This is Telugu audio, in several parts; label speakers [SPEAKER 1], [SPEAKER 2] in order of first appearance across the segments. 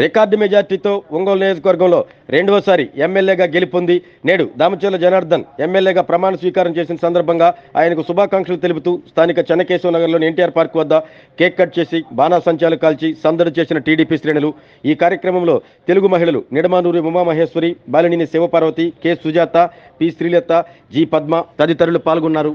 [SPEAKER 1] రికార్డు మెజార్టీతో ఒంగోలు నియోజకవర్గంలో రెండవసారి ఎమ్మెల్యేగా గెలుపొంది నేడు దామచర్ల జనార్దన్ ఎమ్మెల్యేగా ప్రమాణ స్వీకారం చేసిన సందర్భంగా ఆయనకు శుభాకాంక్షలు తెలుపుతూ స్థానిక చెన్నకేశవ నగర్లోని ఎన్టీఆర్ పార్క్ వద్ద కేక్ కట్ చేసి బాణాసంచాలు కాల్చి సందడి చేసిన టీడీపీ శ్రేణులు. ఈ కార్యక్రమంలో తెలుగు మహిళలు Nidamanuri Umamaheswari Balineni Sivaparvathi K. Sujatha P. Srilatha G. Padma తదితరులు పాల్గొన్నారు.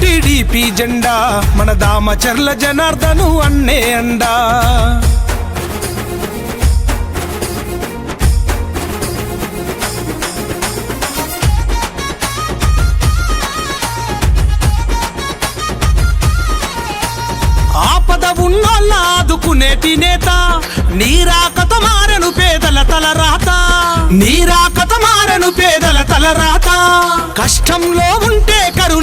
[SPEAKER 2] టీడీపీ జెండా మన దామచర్ల జనార్దను అన్నే అండా. ఆపద ఉన్నోళ్ళ ఆదుకునేటి నేత నీరాకత మారను పేదల తల రాత. నీరాకత మారను పేదల తల రాత. కష్టంలో ఉంటే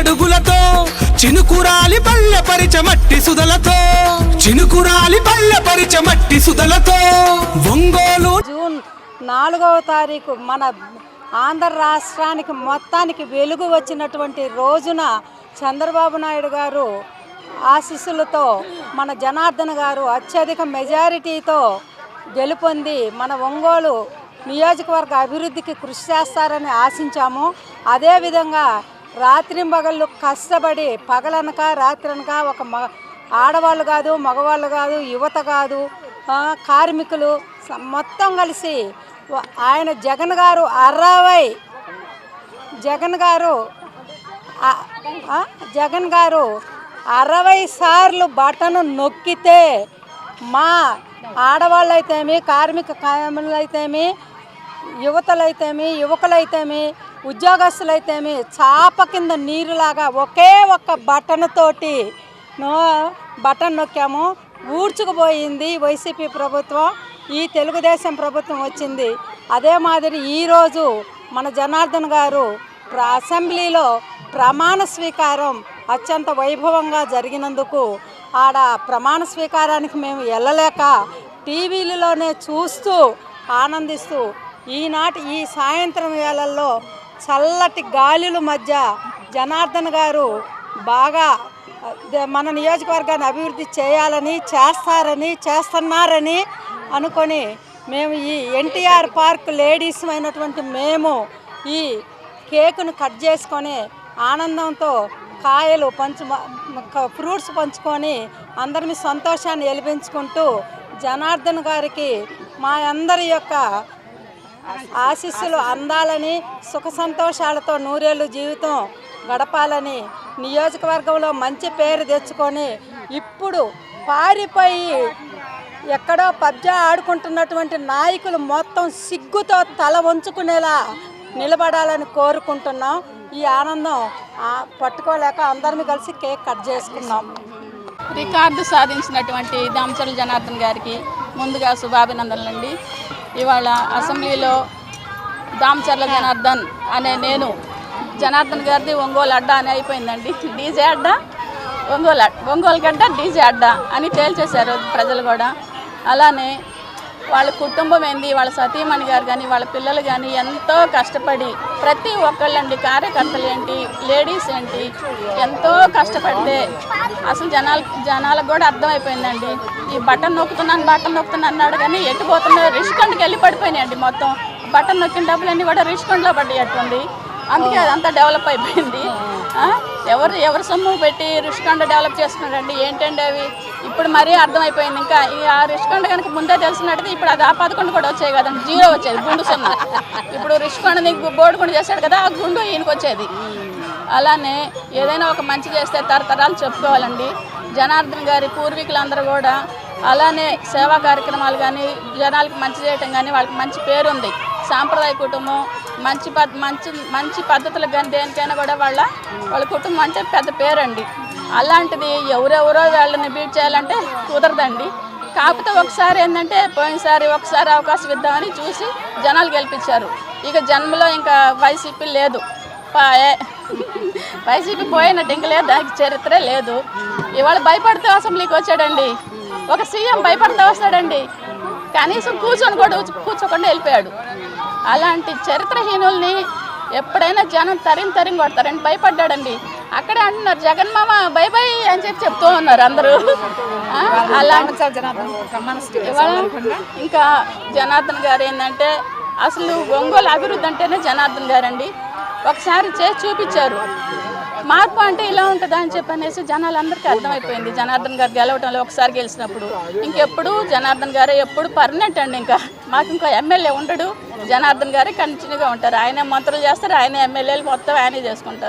[SPEAKER 2] అడుగులతో చినుకురాలి పల్లె పరిచమట్టి సుదలతో చినుకురాలి పల్లె పరిచమట్టి సుదలతో ఒంగోలు
[SPEAKER 3] జూన్ నాలుగవ తారీఖు మన ఆంధ్ర రాష్ట్రానికి మొత్తానికి వెలుగు వచ్చినటువంటి రోజున చంద్రబాబు నాయుడు గారు ఆశీస్సులతో మన జనార్దన్ గారు అత్యధిక మెజారిటీతో గెలుపొంది మన ఒంగోలు నియోజకవర్గ అభివృద్ధికి కృషి చేస్తారని ఆశించాము. అదేవిధంగా రాత్రింబగళ్ళు కష్టపడి పగలనక రాత్రనక ఒక మ ఆడవాళ్ళు కాదు మగవాళ్ళు కాదు యువత కాదు కార్మికులు మొత్తం కలిసి ఆయన జగన్ గారు అరవై జగన్ గారు జగన్ గారు అరవై సార్లు బటన్ నొక్కితే మా ఆడవాళ్ళైతేమి కార్మిక కార్మికులైతేమి యువతలైతేమి యువకులైతేమి ఉద్యోగస్తులైతేమి చాప కింద నీరులాగా ఒకే ఒక్క బటన్తోటి నో బటన్ నొక్కాము. ఊడ్చుకుపోయింది వైసీపీ ప్రభుత్వం. ఈ తెలుగుదేశం ప్రభుత్వం వచ్చింది. అదే మాదిరి ఈరోజు మన జనార్దన్ గారు అసెంబ్లీలో ప్రమాణ స్వీకారం అత్యంత వైభవంగా జరిగినందుకు ఆడ ప్రమాణ స్వీకారానికి మేము వెళ్ళలేక టీవీలలోనే చూస్తూ ఆనందిస్తూ ఈనాటి ఈ సాయంత్రం వేళల్లో చల్లటి గాలుల మధ్య జనార్దన్ గారు బాగా మన నియోజకవర్గాన్ని అభివృద్ధి చేయాలని చేస్తారని చేస్తున్నారని అనుకొని మేము ఈ ఎన్టీఆర్ పార్క్ లేడీస్ అయినటువంటి మేము ఈ కేకును కట్ చేసుకొని ఆనందంతో కాయలు పంచు ఫ్రూట్స్ పంచుకొని అందరిని సంతోషాన్ని వెలిపించుకుంటూ జనార్దన్ గారికి మా అందరి యొక్క ఆశీస్సులు అందాలని సుఖ సంతోషాలతో నూరేళ్ళు జీవితం గడపాలని నియోజకవర్గంలో మంచి పేరు తెచ్చుకొని ఇప్పుడు పారిపోయి ఎక్కడో పబ్జా ఆడుకుంటున్నటువంటి నాయకులు మొత్తం సిగ్గుతో తల వంచుకునేలా నిలబడాలని కోరుకుంటున్నాం. ఈ ఆనందం పట్టుకోలేక అందరం కలిసి కేక్ కట్ చేసుకున్నాం.
[SPEAKER 4] రికార్డు సాధించినటువంటి దామచర్ల జనార్దన్ గారికి ముందుగా శుభాభినందనలండి. ఇవాళ అసెంబ్లీలో దామచర్ల జనార్దన్ అనే నేను జనార్దన్ గారిది ఒంగోలు అడ్డా అని అయిపోయిందండి. డీజే అడ్డా? ఒంగోలు ఒంగోలు గడ్డ డీజే అడ్డా అని తేల్చేశారు ప్రజలు కూడా. అలానే వాళ్ళ కుటుంబం ఏంది వాళ్ళ సతీమణి గారు కానీ వాళ్ళ పిల్లలు కానీ ఎంతో కష్టపడి ప్రతి ఒక్కళ్ళండి కార్యకర్తలు ఏంటి లేడీస్ ఏంటి ఎంతో కష్టపడితే అసలు జనాలు జనాలకు కూడా అర్థమైపోయిందండి. ఈ బటన్ నొక్కుతున్నాను బటన్ నొక్కుతున్నాను అన్నాడు కానీ ఎటు పోతున్నా రిష్కొండకి వెళ్ళి పడిపోయినాయండి మొత్తం. బటన్ నొక్కిన డబ్బులన్నీ కూడా రిష్కొండలో పడ్డట్టుంది అందుకే అదంతా డెవలప్ అయిపోయింది. ఎవరు ఎవరు సొమ్ము పెట్టి రుషికొండ డెవలప్ చేసుకున్నారండి ఏంటండి అవి? ఇప్పుడు మరీ అర్థమైపోయింది ఇంకా. ఆ రుషికొండ కనుక ముందే తెలిసినట్టయితే ఇప్పుడు అది ఆ పదకొండు కూడా వచ్చాయి కదండి. జీరో వచ్చేది గుండు సున్నా ఇప్పుడు రిష్కొండని బోర్డు గుండు చేశాడు కదా ఆ గుండు ఈయనకు వచ్చేది. అలానే ఏదైనా ఒక మంచి చేస్తే తరతరాలు చెప్పుకోవాలండి. జనార్దన్ గారి పూర్వీకులందరూ కూడా అలానే సేవా కార్యక్రమాలు కానీ జనాలకు మంచి చేయటం కానీ వాళ్ళకి మంచి పేరు ఉంది సాంప్రదాయ కుటుంబం మంచి పద్ మంచి మంచి పద్ధతులకు కానీ దేనికైనా కూడా వాళ్ళ వాళ్ళ కుటుంబం అంటే పెద్ద పేరండి. అలాంటిది ఎవరెవరో వాళ్ళని బీట్ చేయాలంటే కుదరదండి. కాకపోతే ఒకసారి ఏంటంటే పోయినసారి ఒకసారి అవకాశం ఇద్దామని చూసి జనాలు గెలిపించారు. ఇక జన్మలో ఇంకా వైసీపీ లేదు. వైసీపీ పోయినట్టు ఇంక లేదు దానికి చరిత్రే లేదు. ఇవాళ భయపడితే అసెంబ్లీకి వచ్చాడండి. ఒక సీఎం భయపడితే వస్తాడండి. కనీసం కూర్చొని కూడా కూర్చోకుండా వెళ్ళిపోయాడు. అలాంటి చరిత్రహీనుల్ని ఎప్పుడైనా జనం తరిం తరిం కొడతారండి భయపడ్డాడండి. అక్కడే అంటున్నారు జగన్ మామ బై బై అని చెప్పి చెప్తూ ఉన్నారు అందరూ. ఇవాళ ఇంకా జనార్దన్ గారు ఏంటంటే అసలు ఒంగోలు అభివృద్ధి అంటేనే జనార్దన్ గారండి. ఒకసారి చేసి చూపించారు. మార్పు అంటే ఇలా ఉంటుందా అని చెప్పనేసి జనాలందరికీ అర్థమైపోయింది. జనార్దన్ గారు గెలవటంలో ఒకసారి గెలిచినప్పుడు. ఇంకెప్పుడు జనార్దన్ గారే ఎప్పుడు పర్మనెంట్ అండి ఇంకా. మాకు ఇంకా ఎమ్మెల్యే ఉండడు. జనార్దన్ గారే కంటిన్యూగా ఉంటారు. ఆయనే మంత్రులు చేస్తారు. ఆయన ఎమ్మెల్యేలు మొత్తం ఆయనే చేసుకుంటారు.